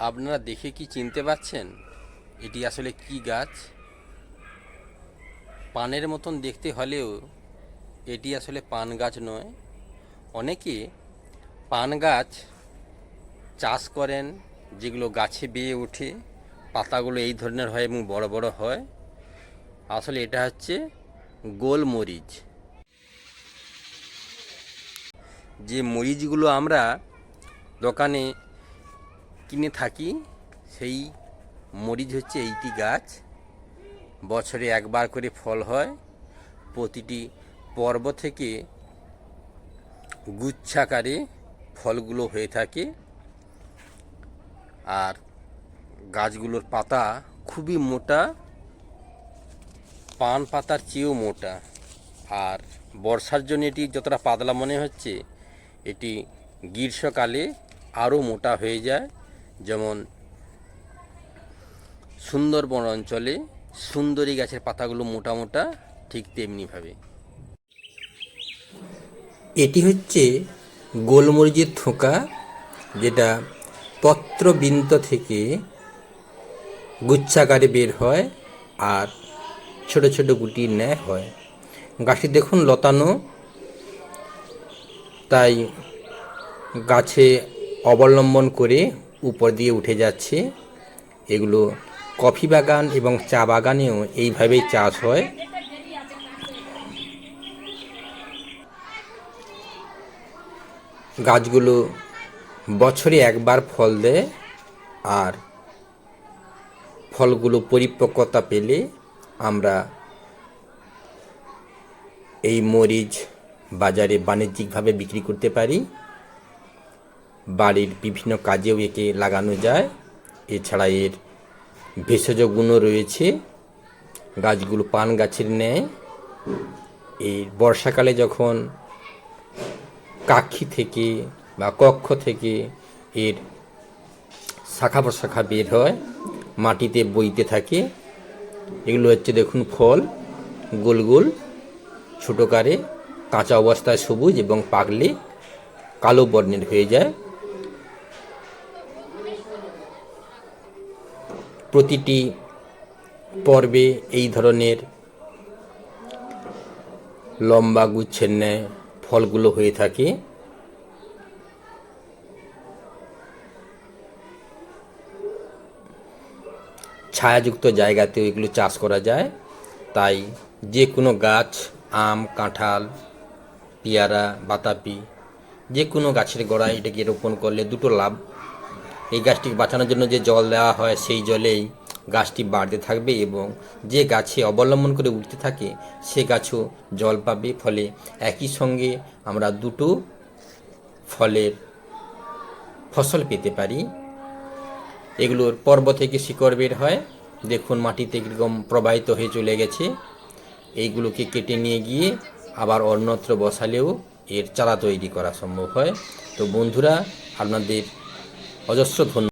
আপনারা দেখে কি চিনতে পারছেন এটি আসলে কি গাছ? পানের মতন দেখতে হলেও এটি আসলে পান গাছ নয়। অনেকে পান গাছ চাষ করেন, যেগুলো গাছে বেয়ে ওঠে, পাতাগুলো এই ধরনের হয় এবং বড় বড় হয়। আসলে এটা হচ্ছে গোলমরিচ। যে মরিচগুলো আমরা দোকানে কিনে থাকি, সেই মরিচ হচ্ছে এইটি গাছ। বছরে একবার করে ফল হয়। প্রতিটি পর্ব থেকে গুচ্ছাকারে ফলগুলো হয়ে থাকে। আর গাছগুলোর পাতা খুবই মোটা, পান পাতার চেয়েও মোটা। আর বর্ষার জন্য এটি যতটা পাতলা মনে হচ্ছে, এটি গ্রীষ্মকালে আরও মোটা হয়ে যায়। যেমন সুন্দরবন অঞ্চলে সুন্দরী গাছের পাতাগুলো মোটা মোটা, ঠিক তেমনিভাবে এটি হচ্ছে গোলমরিচের থোকা, যেটা পত্রবিন্ত থেকে গুচ্ছাকারে বের হয় আর ছোট ছোট গুটির ন্যায় হয়। গাছটি দেখুন লতানো, তাই গাছে অবলম্বন করে উপর দিয়ে উঠে যাচ্ছে। এগুলো কফি বাগান এবং চা বাগানেও এইভাবেই চাষ হয়। গাছগুলো বছরে একবার ফল দেয় আর ফলগুলো পরিপক্কতা পেলে আমরা এই মরিচ বাজারে বাণিজ্যিকভাবে বিক্রি করতে পারি। বাড়ির বিভিন্ন কাজেও একে লাগানো যায়। এছাড়া এর ভেষজ গুণও রয়েছে। গাছগুলো পান গাছের ন্যায়। এই বর্ষাকালে যখন কাক্ষি থেকে বা কক্ষ থেকে এর শাখা প্রশাখা বের হয়, মাটিতে বইতে থাকে। এগুলো হচ্ছে দেখুন ফল, গোল গোল, ছোটো কারে, কাঁচা অবস্থায় সবুজ এবং পাকলে কালো বর্ণের হয়ে যায়। প্রতিটি পর্বে এই ধরনের লম্বা গুচ্ছের ন্যায় ফলগুলো হয়ে থাকে। ছায়াযুক্ত জায়গাতেও এগুলো চাষ করা যায়। তাই যে কোনো গাছ, আম, কাঁঠাল, পেয়ারা বাতাপি যে কোনো গাছের গোড়ায় এটাকে রোপণ করলে দুটো লাভ এই গাছটিকে বাঁচানোর জন্য যে জল দেওয়া হয় সেই জলেই গাছটি বাড়তে থাকবে এবং যে গাছে অবলম্বন করে উঠতে থাকে, সে গাছও জল পাবে। ফলে একই সঙ্গে আমরা দুটো ফলের ফসল পেতে পারি। এগুলোর পর্ব থেকে শিকড় বের হয়। দেখুন, মাটিতে কীরকম প্রবাহিত হয়ে চলে গেছে। এইগুলোকে কেটে নিয়ে গিয়ে আবার অন্যত্র বসালেও এর চারা তৈরি করা সম্ভব হয়। তো বন্ধুরা, আপনাদের অজস্র ধন্যবাদ